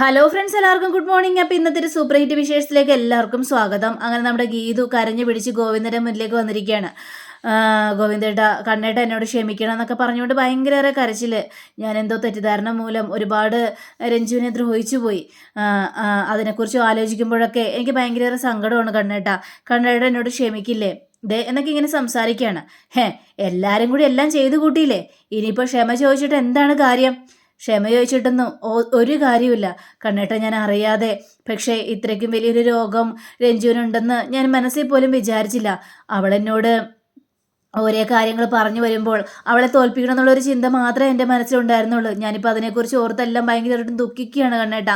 Hello friends എല്ലാവർക്കും good morning അപ്പം ഇന്നത്തെ ഒരു സൂപ്പർ ഹിറ്റ് വിശേഷത്തിലേക്ക് എല്ലാവർക്കും സ്വാഗതം. അങ്ങനെ നമ്മുടെ ഗീതു കരഞ്ഞു പിടിച്ച് ഗോവിന്ദന്റെ മുന്നിലേക്ക് വന്നിരിക്കുകയാണ്. ഗോവിന്ദേട്ട കണ്ണേട്ട എന്നോട് ക്ഷമിക്കണം എന്നൊക്കെ പറഞ്ഞുകൊണ്ട് ഭയങ്കര കരച്ചിൽ ഞാൻ എന്തോ തെറ്റിദ്ധാരണ മൂലം ഒരുപാട് രഞ്ജുവിനെ ദ്രോഹിച്ചു പോയി. അതിനെക്കുറിച്ച് ആലോചിക്കുമ്പോഴൊക്കെ എനിക്ക് ഭയങ്കര സങ്കടമാണ് കണ്ണേട്ട. കണ്ണേട്ട എന്നോട് ക്ഷമിക്കില്ലേ? ദേ എന്നൊക്കെ ഇങ്ങനെ സംസാരിക്കുകയാണ്. ഹേ എല്ലാവരും കൂടി എല്ലാം ചെയ്തു കൂട്ടിയില്ലേ? ഇനിയിപ്പോൾ ക്ഷമ ചോദിച്ചിട്ട് എന്താണ് കാര്യം? ക്ഷമ ചോദിച്ചിട്ടൊന്നും ഒരു കാര്യമില്ല കണ്ണേട്ട ഞാൻ അറിയാതെ. പക്ഷേ ഇത്രയ്ക്കും വലിയൊരു രോഗം രഞ്ജുവിനുണ്ടെന്ന് ഞാൻ മനസ്സിൽ പോലും വിചാരിച്ചില്ല. അവളെന്നോട് ഓരോ കാര്യങ്ങൾ പറഞ്ഞു വരുമ്പോൾ അവളെ തോൽപ്പിക്കണം എന്നുള്ളൊരു ചിന്ത മാത്രമേ എന്റെ മനസ്സിലുണ്ടായിരുന്നുള്ളൂ. ഞാനിപ്പോൾ അതിനെക്കുറിച്ച് ഓർത്തെല്ലാം ഭയങ്കരമായിട്ടും ദുഃഖിക്കുകയാണ് കണ്ണേട്ട.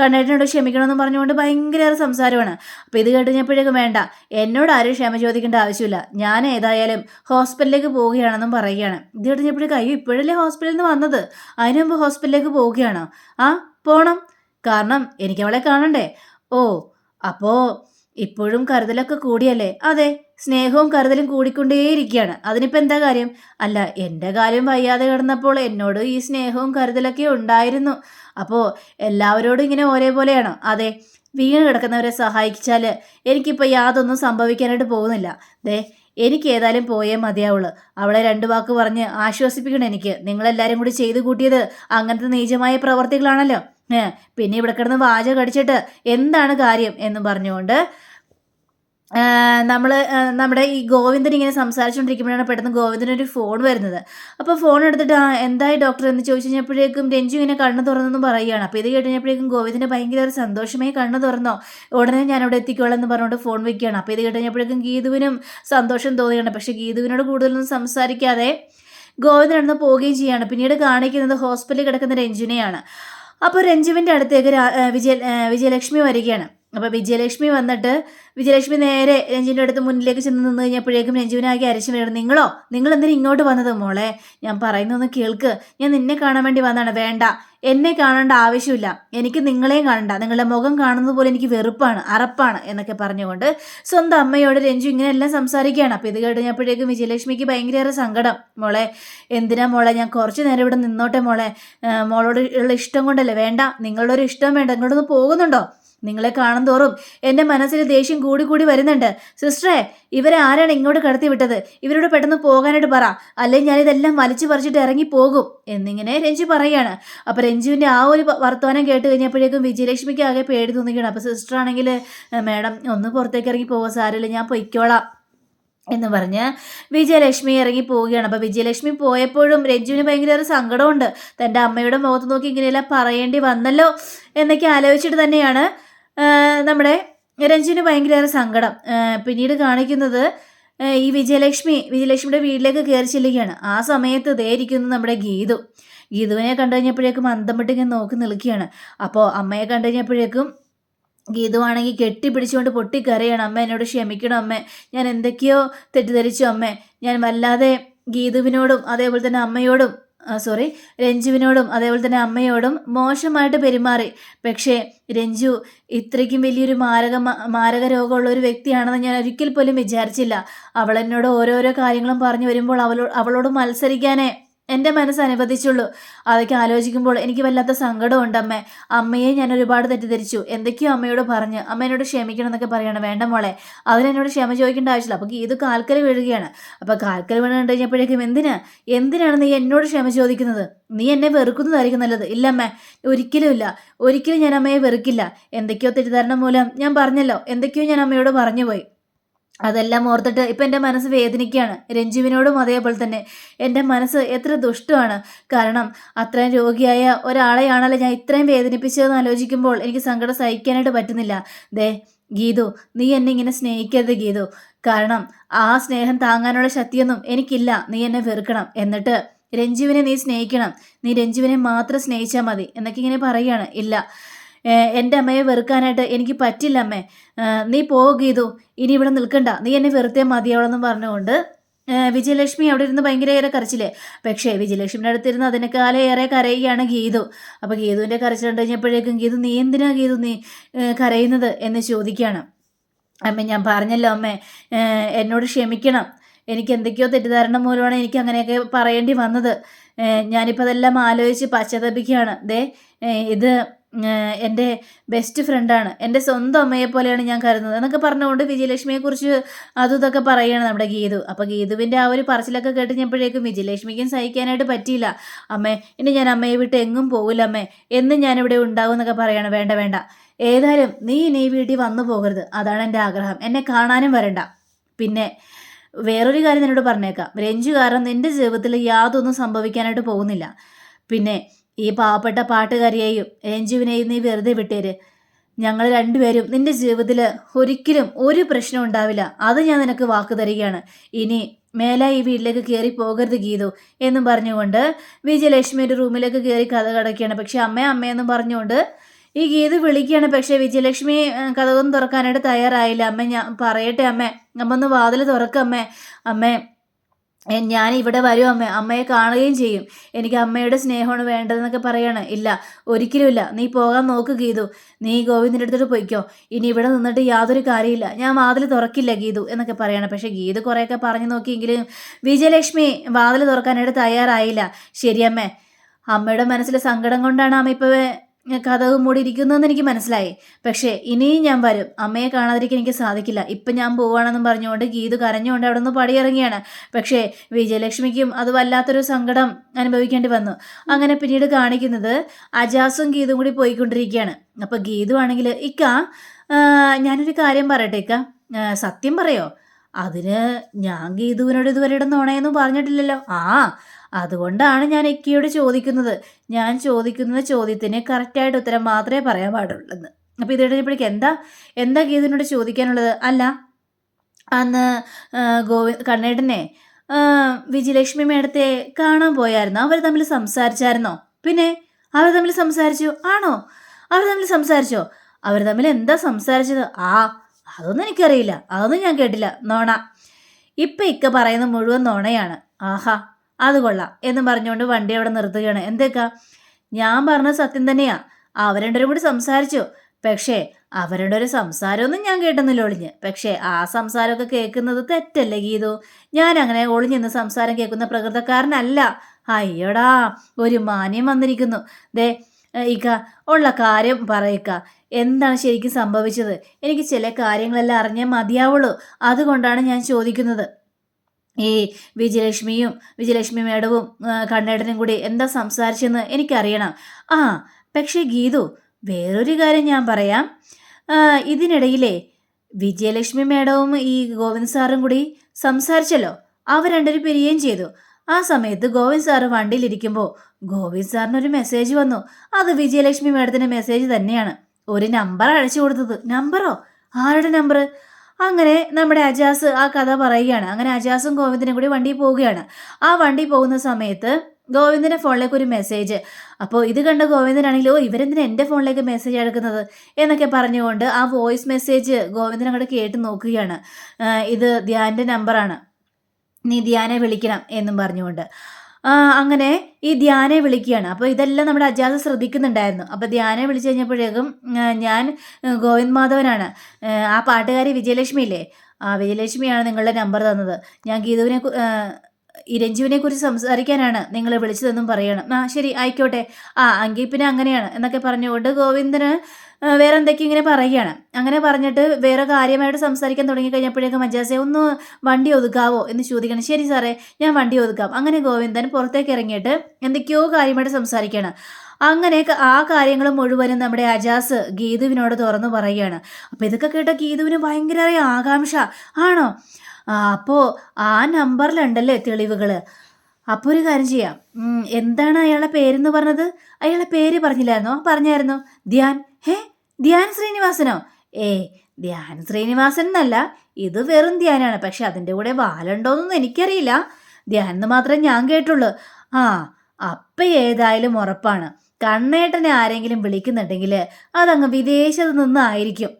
കണ്ണേട്ടനോട് ക്ഷമിക്കണമെന്ന് പറഞ്ഞുകൊണ്ട് ഭയങ്കര സംസാരമാണ്. അപ്പോൾ ഇത് കേട്ടുകഴിഞ്ഞപ്പോഴേക്കും വേണ്ട. എന്നോട് ആരും ക്ഷമ ചോദിക്കേണ്ട ആവശ്യമില്ല. ഞാൻ ഏതായാലും ഹോസ്പിറ്റലിലേക്ക് പോവുകയാണെന്നും പറയുകയാണ്. ഇത് കേട്ടുകഴിഞ്ഞപ്പോഴേക്കും അയ്യോ ഇപ്പോഴല്ലേ ഹോസ്പിറ്റലിൽ നിന്ന് വന്നത്? അതിനു മുമ്പ് ഹോസ്പിറ്റലിലേക്ക് പോവുകയാണോ? ആ പോണം. കാരണം എനിക്ക് അവളെ കാണണ്ടേ? ഓ അപ്പോൾ ഇപ്പോഴും കരുതലൊക്കെ കൂടിയല്ലേ? അതെ സ്നേഹവും കരുതലും കൂടിക്കൊണ്ടേയിരിക്കുകയാണ്. അതിനിപ്പോൾ എന്താ കാര്യം? അല്ല എന്റെ കാര്യം വയ്യാതെ കിടന്നപ്പോൾ എന്നോട് ഈ സ്നേഹവും കരുതലൊക്കെ ഉണ്ടായിരുന്നു. അപ്പോൾ എല്ലാവരോടും ഇങ്ങനെ ഒരേപോലെയാണോ? അതെ വീണ് കിടക്കുന്നവരെ സഹായിച്ചാൽ എനിക്കിപ്പോൾ യാതൊന്നും സംഭവിക്കാനായിട്ട് പോകുന്നില്ല. ദേ എനിക്ക് ഏതായാലും പോയേ മതിയാവുള്ളൂ. അവളെ രണ്ട് വാക്ക് പറഞ്ഞ് ആശ്വസിപ്പിക്കണം എനിക്ക്. നിങ്ങളെല്ലാവരും കൂടി ചെയ്തു കൂട്ടിയത് അങ്ങനത്തെ നീചമായ പ്രവർത്തികളാണല്ലോ. പിന്നെ ഇവിടെ കിടന്ന് വാച കടിച്ചിട്ട് എന്താണ് കാര്യം എന്ന് പറഞ്ഞുകൊണ്ട് നമ്മൾ നമ്മുടെ ഈ ഗോവിന്ദൻ ഇങ്ങനെ സംസാരിച്ചുകൊണ്ടിരിക്കുമ്പോഴാണ് പെട്ടെന്ന് ഗോവിന്ദന് ഒരു ഫോൺ വരുന്നത്. അപ്പോൾ ഫോൺ എടുത്തിട്ട് ആ എന്തായി ഡോക്ടർ എന്ന് ചോദിച്ചു കഴിഞ്ഞപ്പോഴേക്കും രഞ്ജു ഇങ്ങനെ കണ്ണ് തുറന്നെന്ന് പറയുകയാണ്. അപ്പോൾ ഇത് കേട്ട് കഴിഞ്ഞപ്പോഴേക്കും ഗോവിന്ദന് ഭയങ്കര ഒരു സന്തോഷമായി കണ്ണ് തുറന്നോ? ഉടനെ ഞാൻ അവിടെ എത്തിക്കോളാം എന്ന് പറഞ്ഞുകൊണ്ട് ഫോൺ വയ്ക്കുകയാണ് അപ്പോൾ ഇത് കേട്ട് കഴിഞ്ഞപ്പോഴേക്കും ഗീതുവിനും സന്തോഷം തോന്നുകയാണ്. പക്ഷേ ഗീതുവിനോട് കൂടുതലൊന്നും സംസാരിക്കാതെ ഗോവിന്ദൻ അടുന്ന് പോവുകയും ചെയ്യുകയാണ് പിന്നീട് കാണിക്കുന്നത് ഹോസ്പിറ്റലിൽ കിടക്കുന്ന രഞ്ജുനെയാണ് അപ്പോൾ രഞ്ജുവിന്റെ അടുത്തേക്ക് വിജയ വിജയലക്ഷ്മി വരികയാണ്. അപ്പോൾ വിജയലക്ഷ്മി വന്നിട്ട് വിജയലക്ഷ്മി നേരെ രഞ്ജുവിന്റെ അടുത്ത് മുന്നിലേക്ക് ചെന്ന് നിന്ന് കഴിഞ്ഞപ്പോഴേക്കും രഞ്ജുവിനാകെ അരച്ചു വീഴണം നിങ്ങളോ? നിങ്ങൾ എന്തിനാ ഇങ്ങോട്ട് വന്നത് മോളെ? ഞാൻ പറയുന്നൊന്ന് കേൾക്ക്. ഞാൻ നിന്നെ കാണാൻ വേണ്ടി വന്നതാണ്. വേണ്ട. എന്നെ കാണേണ്ട ആവശ്യമില്ല. എനിക്ക് നിങ്ങളെയും കാണണ്ട. നിങ്ങളുടെ മുഖം കാണുന്നത് പോലെ എനിക്ക് വെറുപ്പാണ് അറപ്പാണ് എന്നൊക്കെ പറഞ്ഞുകൊണ്ട് സ്വന്തം അമ്മയോട് രഞ്ജു ഇങ്ങനെയെല്ലാം സംസാരിക്കുകയാണ്. അപ്പോൾ ഇത് കഴിഞ്ഞപ്പോഴേക്കും വിജയലക്ഷ്മിക്ക് ഭയങ്കരയേറെ സങ്കടം. മോളെ എന്തിനാ മോളെ? ഞാൻ കുറച്ച് നേരം ഇവിടെ നിന്നോട്ടെ മോളെ. മോളോട് ഉള്ള ഇഷ്ടം കൊണ്ടല്ലേ? വേണ്ട. നിങ്ങളുടെ ഒരു ഇഷ്ടം വേണ്ട. ഇങ്ങോട്ടൊന്ന് പോകുന്നുണ്ടോ? നിങ്ങളെ കാണും തോറും എന്റെ മനസ്സിൽ ദേഷ്യം കൂടി കൂടി വരുന്നുണ്ട്. സിസ്റ്ററെ ഇവരെ ആരാണ് ഇങ്ങോട്ട് കടത്തി വിട്ടത്? ഇവരോട് പെട്ടെന്ന് പോകാനായിട്ട് പറ. അല്ലെങ്കിൽ ഞാനിതെല്ലാം വലിച്ചു പറിച്ചിട്ട് ഇറങ്ങി പോകും. എന്നിങ്ങനെ രഞ്ജു പറയാണ്. അപ്പോൾ രഞ്ജുവിന്റെ ആ ഒരു വർത്തമാനം കേട്ട് കഴിഞ്ഞപ്പോഴേക്കും വിജയലക്ഷ്മിക്ക് ആകെ പേടി തോന്നിക്കണം അപ്പോൾ സിസ്റ്റർ ആണെങ്കിൽ മാഡം ഒന്ന് പുറത്തേക്ക് ഇറങ്ങി പോകാൻ സാരമില്ല ഞാൻ പൊയ്ക്കോളാം. എന്ന് പറഞ്ഞ് വിജയലക്ഷ്മി ഇറങ്ങി പോവുകയാണ്. അപ്പോൾ വിജയലക്ഷ്മി പോയപ്പോഴും രഞ്ജുവിന് ഭയങ്കര ഒരു സങ്കടമുണ്ട് തന്റെ അമ്മയുടെ മുഖത്ത് നോക്കി ഇങ്ങനെയെല്ലാം പറയേണ്ടി വന്നല്ലോ എന്നൊക്കെ ആലോചിച്ചിട്ട് തന്നെയാണ് നമ്മുടെ രഞ്ജുവിന് ഭയങ്കരയേറെ സങ്കടം. പിന്നീട് കാണിക്കുന്നത് ഈ വിജയലക്ഷ്മി വിജയലക്ഷ്മിയുടെ വീട്ടിലേക്ക് കയറി ചെല്ലുകയാണ്. ആ സമയത്ത് ഇതേരിക്കുന്നു നമ്മുടെ ഗീതു. ഗീതുവിനെ കണ്ടു കഴിഞ്ഞപ്പോഴേക്കും അന്തം വിട്ട് ഇങ്ങനെ നോക്കി നിൽക്കുകയാണ്. അപ്പോൾ അമ്മയെ കണ്ടു കഴിഞ്ഞപ്പോഴേക്കും ഗീതുവാണെങ്കിൽ കെട്ടിപ്പിടിച്ചുകൊണ്ട് പൊട്ടിക്കരയാണ്. അമ്മ എന്നോട് ക്ഷമിക്കണം അമ്മ. ഞാൻ എന്തൊക്കെയോ തെറ്റിദ്ധരിച്ചു അമ്മ. ഞാൻ വല്ലാതെ ഗീതുവിനോടും അതേപോലെ തന്നെ അമ്മയോടും സോറി രഞ്ജുവിനോടും അതേപോലെ തന്നെ അമ്മയോടും മോശമായിട്ട് പെരുമാറി. പക്ഷേ രഞ്ജു ഇത്രയ്ക്കും വലിയൊരു മാരക മാരക രോഗമുള്ള ഒരു വ്യക്തിയാണെന്ന് ഞാൻ ഒരിക്കൽ പോലും വിചാരിച്ചില്ല. അവൾ എന്നോട് ഓരോരോ കാര്യങ്ങളും പറഞ്ഞു വരുമ്പോൾ അവളോട് അവളോട് മത്സരിക്കാനേ എന്റെ മനസ്സ് അനുവദിച്ചുള്ളൂ. അതൊക്കെ ആലോചിക്കുമ്പോൾ എനിക്ക് വല്ലാത്ത സങ്കടമുണ്ട് അമ്മ. അമ്മയെ ഞാൻ ഒരുപാട് തെറ്റിദ്ധരിച്ചു. എന്തൊക്കെയോ അമ്മയോട് പറഞ്ഞ് അമ്മ എന്നോട് ക്ഷമിക്കണം എന്നൊക്കെ പറയണം. വേണ്ട മോളെ അതിനെന്നോട് ക്ഷമ ചോദിക്കേണ്ട ആവശ്യമില്ല. അപ്പോൾ ഇത് കാൽക്കൽ വീഴുകയാണ്. അപ്പോൾ കാൽക്കൽ വീണ് കണ്ടു കഴിഞ്ഞപ്പോഴേക്കും എന്തിനാ? എന്തിനാണ് നീ എന്നോട് ക്ഷമ ചോദിക്കുന്നത്? നീ എന്നെ വെറുക്കുന്നതായിരിക്കും നല്ലത്. ഇല്ല അമ്മ ഒരിക്കലും ഇല്ല. ഒരിക്കലും ഞാൻ അമ്മയെ വെറുക്കില്ല. എന്തൊക്കെയോ തെറ്റിദ്ധാരണ മൂലം ഞാൻ പറഞ്ഞല്ലോ. എന്തൊക്കെയോ ഞാൻ അമ്മയോട് പറഞ്ഞു പോയി. അതെല്ലാം ഓർത്തിട്ട് ഇപ്പം എന്റെ മനസ്സ് വേദനിക്കുകയാണ്. രഞ്ജുവിനോടും അതേപോലെ തന്നെ. എന്റെ മനസ്സ് എത്ര ദുഷ്ടമാണ്. കാരണം അത്രയും രോഗിയായ ഒരാളെയാണല്ലോ ഞാൻ ഇത്രയും വേദനിപ്പിച്ചതെന്ന് ആലോചിക്കുമ്പോൾ എനിക്ക് സങ്കടം സഹിക്കാനായിട്ട് പറ്റുന്നില്ല. ദേ ഗീതു നീ എന്നെ ഇങ്ങനെ സ്നേഹിക്കരുത് ഗീതു. കാരണം ആ സ്നേഹം താങ്ങാനുള്ള ശക്തിയൊന്നും എനിക്കില്ല. നീ എന്നെ വെറുക്കണം. എന്നിട്ട് രഞ്ജുവിനെ നീ സ്നേഹിക്കണം. നീ രഞ്ജുവിനെ മാത്രം സ്നേഹിച്ചാൽ മതി. എന്നൊക്കെ ഇങ്ങനെ പറയുകയാണ്. ഇല്ല. എന്റെ അമ്മയെ വെറുക്കാനായിട്ട് എനിക്ക് പറ്റില്ല അമ്മേ. നീ പോകീതു ഇനി ഇവിടെ നിൽക്കണ്ട. നീ എന്നെ വെറുതെ മതിയാവണമെന്ന് പറഞ്ഞുകൊണ്ട് വിജയലക്ഷ്മി അവിടെ ഇരുന്ന് ഭയങ്കര ഏറെ കരച്ചില്ലേ? പക്ഷേ വിജയലക്ഷ്മിയുടെ അടുത്തിരുന്ന് അതിനേക്കാളെ ഏറെ കരയുകയാണ് ഗീതു. അപ്പോൾ ഗീതുവിന്റെ കരച്ചിൽ കണ്ടു കഴിഞ്ഞപ്പോഴേക്കും ഗീതു നീ എന്തിനാ ഗീതു നീ കരയുന്നത്? എന്ന് ചോദിക്കുകയാണ്. അമ്മ ഞാൻ പറഞ്ഞല്ലോ അമ്മേ. എന്നോട് ക്ഷമിക്കണം. എനിക്ക് എന്തൊക്കെയോ തെറ്റിദ്ധാരണ മൂലമാണ് എനിക്ക് അങ്ങനെയൊക്കെ പറയേണ്ടി വന്നത്. ഞാനിപ്പോൾ അതെല്ലാം ആലോചിച്ച് പശ്ചാത്തപിക്കുകയാണ്. ദേ ഇത് എന്റെ ബെസ്റ്റ് ഫ്രണ്ടാണ് എന്റെ സ്വന്തം അമ്മയെ പോലെയാണ് ഞാൻ കരുതുന്നത്. എന്നൊക്കെ പറഞ്ഞുകൊണ്ട് വിജയലക്ഷ്മിയെക്കുറിച്ച് അതും ഇതൊക്കെ പറയുകയാണ് നമ്മുടെ ഗീതു. അപ്പോൾ ഗീതുവിന്റെ ആ ഒരു പറച്ചിലൊക്കെ കേട്ട് കഴിഞ്ഞപ്പോഴേക്കും വിജയലക്ഷ്മിക്കും സഹിക്കാനായിട്ട് പറ്റിയില്ല. അമ്മേ ഇനി ഞാൻ അമ്മയെ വിട്ട് എങ്ങും പോകില്ല അമ്മേ. എന്നും ഞാനിവിടെ ഉണ്ടാവും എന്നൊക്കെ പറയണം. വേണ്ട വേണ്ട. ഏതായാലും നീ ഇനി വീട്ടിൽ വന്നു പോകരുത്. അതാണ് എന്റെ ആഗ്രഹം. എന്നെ കാണാനും വരണ്ട. പിന്നെ വേറൊരു കാര്യം നിന്നോട് പറഞ്ഞേക്കാം. രഞ്ജു കാരണം നിന്റെ ജീവിതത്തിൽ യാതൊന്നും സംഭവിക്കാനായിട്ട് പോകുന്നില്ല. പിന്നെ ഈ പാവപ്പെട്ട പാട്ടുകാരിയെയും രഞ്ജുവിനെയും നീ വെറുതെ വിട്ടേര്. ഞങ്ങൾ രണ്ടുപേരും നിന്റെ ജീവിതത്തിൽ ഒരിക്കലും ഒരു പ്രശ്നം ഉണ്ടാവില്ല. അത് ഞാൻ നിനക്ക് വാക്ക് തരികയാണ്. ഇനി മേല ഈ വീട്ടിലേക്ക് കയറി പോകരുത് ഗീതു എന്നും പറഞ്ഞുകൊണ്ട് വിജയലക്ഷ്മിയുടെ റൂമിലേക്ക് കയറി കഥ കടക്കുകയാണ്. പക്ഷെ അമ്മ അമ്മയെന്നും പറഞ്ഞുകൊണ്ട് ഈ ഗീത് വിളിക്കുകയാണ്. പക്ഷേ വിജയലക്ഷ്മി കഥകൊന്നും തുറക്കാനായിട്ട് തയ്യാറായില്ല. അമ്മ ഞാൻ പറയട്ടെ അമ്മേ. അമ്മ ഒന്ന് വാതിൽ തുറക്കമ്മേ അമ്മേ ഞാൻ ഇവിടെ വരും അമ്മ അമ്മയെ കാണുകയും ചെയ്യും. എനിക്ക് അമ്മയുടെ സ്നേഹമാണ് വേണ്ടതെന്നൊക്കെ പറയാണ്. ഇല്ല ഒരിക്കലുമില്ല നീ പോകാൻ നോക്ക് ഗീതു. നീ ഗോവിന്ദിന്റെ അടുത്തോട്ട് പോയിക്കോ. ഇനി ഇവിടെ നിന്നിട്ട് യാതൊരു കാര്യമില്ല. ഞാൻ വാതിൽ തുറക്കില്ല ഗീതു എന്നൊക്കെ പറയണം. പക്ഷേ ഗീതു കുറേയൊക്കെ പറഞ്ഞു നോക്കിയെങ്കിലും വിജയലക്ഷ്മി വാതിൽ തുറക്കാനായിട്ട് തയ്യാറായില്ല. ശരിയമ്മേ അമ്മയുടെ മനസ്സിൽ സങ്കടം കൊണ്ടാണ് അമ്മ ഇപ്പോൾ കഥവ് മൂടി ഇരിക്കുന്നതെന്ന് എനിക്ക് മനസ്സിലായി. പക്ഷേ ഇനിയും ഞാൻ വരും. അമ്മയെ കാണാതിരിക്കാൻ എനിക്ക് സാധിക്കില്ല. ഇപ്പം ഞാൻ പോവാണെന്നും പറഞ്ഞുകൊണ്ട് ഗീതു കരഞ്ഞുകൊണ്ട് അവിടെ നിന്ന് പടിയിറങ്ങിയാണ്. പക്ഷേ വിജയലക്ഷ്മിക്കും അത് വല്ലാത്തൊരു സങ്കടം അനുഭവിക്കേണ്ടി വന്നു. അങ്ങനെ പിന്നീട് കാണിക്കുന്നത് അജാസും ഗീതും കൂടി പോയിക്കൊണ്ടിരിക്കുകയാണ്. അപ്പോൾ ഗീതു ആണെങ്കിൽ ഇക്ക ഞാനൊരു കാര്യം പറയട്ടെ ഇക്ക. സത്യം പറയോ? അതിന് ഞാൻ ഗീതുവിനോട് ഇതുവരെ നുണയൊന്നും പറഞ്ഞിട്ടില്ലല്ലോ. ആ അതുകൊണ്ടാണ് ഞാൻ എക്കിയോട് ചോദിക്കുന്നത്. ഞാൻ ചോദിക്കുന്ന ചോദ്യത്തിന് കറക്റ്റായിട്ട് ഉത്തരം മാത്രമേ പറയാൻ പാടുള്ളൂ അപ്പോൾ ഇത് കഴിഞ്ഞപ്പോഴേക്ക് എന്താ? എന്താ ഗീതനോട് ചോദിക്കാനുള്ളത്? അല്ല അന്ന് ഗോവി കണ്ണേട്ടനെ വിജയലക്ഷ്മി മേഡത്തെ കാണാൻ പോയായിരുന്നോ? അവർ തമ്മിൽ സംസാരിച്ചായിരുന്നോ? പിന്നെ അവർ തമ്മിൽ സംസാരിച്ചു? ആണോ? അവർ തമ്മിൽ സംസാരിച്ചോ? അവർ തമ്മിൽ എന്താ സംസാരിച്ചത്? ആ അതൊന്നും എനിക്കറിയില്ല. അതൊന്നും ഞാൻ കേട്ടില്ല. നോണ. ഇപ്പം ഇക്ക പറയുന്ന മുഴുവൻ നോണയാണ്. ആഹാ. അത് കൊള്ളാം എന്നും പറഞ്ഞുകൊണ്ട് വണ്ടി അവിടെ നിർത്തുകയാണ്. എന്തേക്കാ? ഞാൻ പറഞ്ഞ സത്യം തന്നെയാ. അവരുടെ കൂടി സംസാരിച്ചു. പക്ഷേ അവരുടെ ഒരു സംസാരമൊന്നും ഞാൻ കേട്ടെന്നില്ല ഒളിഞ്ഞ്. പക്ഷേ ആ സംസാരമൊക്കെ കേൾക്കുന്നത് തെറ്റല്ലേ ഗീതു? ഞാൻ അങ്ങനെ ഒളിഞ്ഞിന്ന് സംസാരം കേൾക്കുന്ന പ്രകൃതക്കാരനല്ല. അയ്യോടാ ഒരു മാന്യം വന്നിരിക്കുന്നു. ദേ ഇക്ക ഉള്ള കാര്യം പറയിക്ക എന്താണ് ശരിക്കും സംഭവിച്ചത്? എനിക്ക് ചില കാര്യങ്ങളെല്ലാം അറിഞ്ഞാൽ മതിയാവുള്ളൂ. അതുകൊണ്ടാണ് ഞാൻ ചോദിക്കുന്നത്. ഈ വിജയലക്ഷ്മിയും വിജയലക്ഷ്മി മേഡവും കണ്ണേടനും കൂടി എന്താ സംസാരിച്ചെന്ന് എനിക്കറിയണം. ആ പക്ഷേ ഗീതു വേറൊരു കാര്യം ഞാൻ പറയാം. ഇതിനിടയിലെ വിജയലക്ഷ്മി മേഡവും ഈ ഗോവിന്ദ് സാറും കൂടി സംസാരിച്ചല്ലോ. അവർ രണ്ടുപേരും പിരിയുകയും ചെയ്തു. ആ സമയത്ത് ഗോവിന്ദ് സാറ് വണ്ടിയിലിരിക്കുമ്പോൾ ഗോവിന്ദ് സാറിന് ഒരു മെസ്സേജ് വന്നു. അത് വിജയലക്ഷ്മി മേഡത്തിന്റെ മെസ്സേജ് തന്നെയാണ്. ഒരു നമ്പർ അയച്ചു കൊടുത്തത്. നമ്പറോ? ആരുടെ നമ്പർ അങ്ങനെ നമ്മുടെ അജാസ് ആ കഥ പറയുകയാണ്. അങ്ങനെ അജാസും ഗോവിന്ദനും കൂടി വണ്ടിയിൽ പോവുകയാണ്. ആ വണ്ടി പോകുന്ന സമയത്ത് ഗോവിന്ദന്റെ ഫോണിലേക്ക് ഒരു മെസ്സേജ് അപ്പോൾ ഇത് കണ്ട ഗോവിന്ദനാണെങ്കിൽ ഓ ഇവരെന്തിനാ എന്റെ ഫോണിലേക്ക് മെസ്സേജ് എടുക്കുന്നത് എന്നൊക്കെ പറഞ്ഞുകൊണ്ട് ആ വോയിസ് മെസ്സേജ് ഗോവിന്ദൻ അങ്ങോട്ട് കേട്ട് നോക്കുകയാണ്. ഇത് ധ്യാന്റെ നമ്പറാണ് നീ ധ്യാനെ വിളിക്കണം എന്നും പറഞ്ഞുകൊണ്ട്. അങ്ങനെ ഈ ധ്യാനെ വിളിക്കുകയാണ്. അപ്പോൾ ഇതെല്ലാം നമ്മുടെ അജാസ് ശ്രദ്ധിക്കുന്നുണ്ടായിരുന്നു. അപ്പോൾ ധ്യാനെ വിളിച്ചു കഴിഞ്ഞപ്പോഴേക്കും ഞാൻ ഗോവിന്ദ് മാധവനാണ്. ആ, പാട്ടുകാരി വിജയലക്ഷ്മി ഇല്ലേ ആ വിജയലക്ഷ്മിയാണ് നിങ്ങളുടെ നമ്പർ തന്നത്. ഞാൻ ഗീതുവിനെ ഈ രഞ്ജുവിനെ കുറിച്ച് സംസാരിക്കാനാണ് നിങ്ങളെ വിളിച്ചതെന്നും പറയണം. ആ ശരി ആയിക്കോട്ടെ. ആ അങ്കി പിന്നെ അങ്ങനെയാണ് എന്നൊക്കെ പറഞ്ഞുകൊണ്ട് ഗോവിന്ദന് വേറെ എന്തൊക്കെയോ ഇങ്ങനെ പറയുകയാണ്. അങ്ങനെ പറഞ്ഞിട്ട് വേറെ കാര്യമായിട്ട് സംസാരിക്കാൻ തുടങ്ങി കഴിഞ്ഞപ്പോഴേക്കും മജാസെ ഒന്ന് വണ്ടി ഒതുക്കാവോ? എന്ന് ചോദിക്കണം ശരി സാറേ ഞാൻ വണ്ടി ഒതുക്കാം. അങ്ങനെ ഗോവിന്ദൻ പുറത്തേക്ക് ഇറങ്ങിയിട്ട് എന്തൊക്കെയോ കാര്യമായിട്ട് സംസാരിക്കുകയാണ്. അങ്ങനെ ആ കാര്യങ്ങൾ മുഴുവനും നമ്മുടെ അജാസ് ഗീതുവിനോട് തുറന്നു പറയുകയാണ്. അപ്പോൾ ഇതൊക്കെ കേട്ട ഗീതുവിന് ഭയങ്കര ആകാംക്ഷ. ആണോ? അപ്പോൾ ആ നമ്പറിലുണ്ടല്ലേ തെളിവുകൾ അപ്പോൾ ഒരു കാര്യം ചെയ്യാം. എന്താണ് അയാളുടെ പേരെന്ന് പറഞ്ഞത്? അയാളെ പേര് പറഞ്ഞില്ലായിരുന്നോ? പറഞ്ഞായിരുന്നോ? ധ്യാൻ. ഹേ ധ്യാൻ ശ്രീനിവാസനോ? ഏ ധ്യാൻ ശ്രീനിവാസൻ എന്നല്ല ഇത് വെറും ധ്യാനാണ്. പക്ഷെ അതിന്റെ കൂടെ വാലുണ്ടോയെന്നൊന്നും എനിക്കറിയില്ല. ധ്യാൻ എന്ന് മാത്രമേ ഞാൻ കേട്ടുള്ളൂ. ആ അപ്പം ഏതായാലും ഉറപ്പാണ്. കണ്ണേട്ടനെ ആരെങ്കിലും വിളിക്കുന്നുണ്ടെങ്കിൽ അതങ്ങ് വിദേശത്ത് നിന്നായിരിക്കും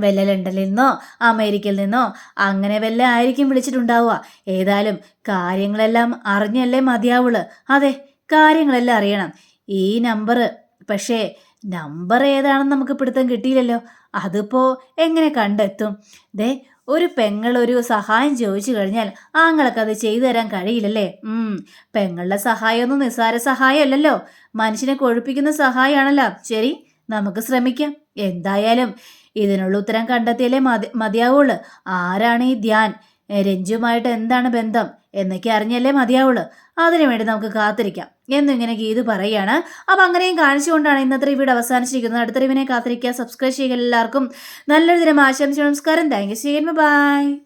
വല്ല ലണ്ടനിൽ നിന്നോ അമേരിക്കയിൽ നിന്നോ അങ്ങനെ വല്ല ആയിരിക്കും വിളിച്ചിട്ടുണ്ടാവുക. ഏതായാലും കാര്യങ്ങളെല്ലാം അറിഞ്ഞല്ലേ മതിയാവുള്ളൂ. അതെ കാര്യങ്ങളെല്ലാം അറിയണം. ഈ നമ്പർ പക്ഷേ നമ്പർ ഏതാണെന്ന് നമുക്ക് പിടുത്തം കിട്ടിയില്ലല്ലോ. അതിപ്പോ എങ്ങനെ കണ്ടെത്തും? ദേ ഒരു പെങ്ങൾ ഒരു സഹായം ചോദിച്ചു കഴിഞ്ഞാൽ ആങ്ങൾക്ക് അത് ചെയ്തു തരാൻ കഴിയില്ലല്ലേ? ഉം പെങ്ങളുടെ സഹായമൊന്നും നിസ്സാര സഹായമല്ലല്ലോ. മനുഷ്യനെ കൊഴുപ്പിക്കുന്ന സഹായമാണല്ലോ. ശരി നമുക്ക് ശ്രമിക്കാം. എന്തായാലും ഇതിനുള്ള ഉത്തരം കണ്ടെത്തിയാലേ മതി മതിയാവുള്ളൂ. ആരാണ് ഈ ധ്യാൻ? രഞ്ജുമായിട്ട് എന്താണ് ബന്ധം? എന്നൊക്കെ അറിഞ്ഞല്ലേ മതിയാവുള്ളൂ. അതിനു വേണ്ടി നമുക്ക് കാത്തിരിക്കാം. എന്നിങ്ങനെ ഗീത് പറയുകയാണ്. അപ്പം അങ്ങനെയും കാണിച്ചുകൊണ്ടാണ് ഇന്നത്തെ വീട് അവസാനിച്ചിരിക്കുന്നത്. അടുത്ത റിവിനെ കാത്തിരിക്കുക. സബ്സ്ക്രൈബ് ചെയ്യുക എല്ലാവർക്കും. നല്ലൊരു ദിനം ആശംസിച്ചു. നമസ്കാരം. Thank you by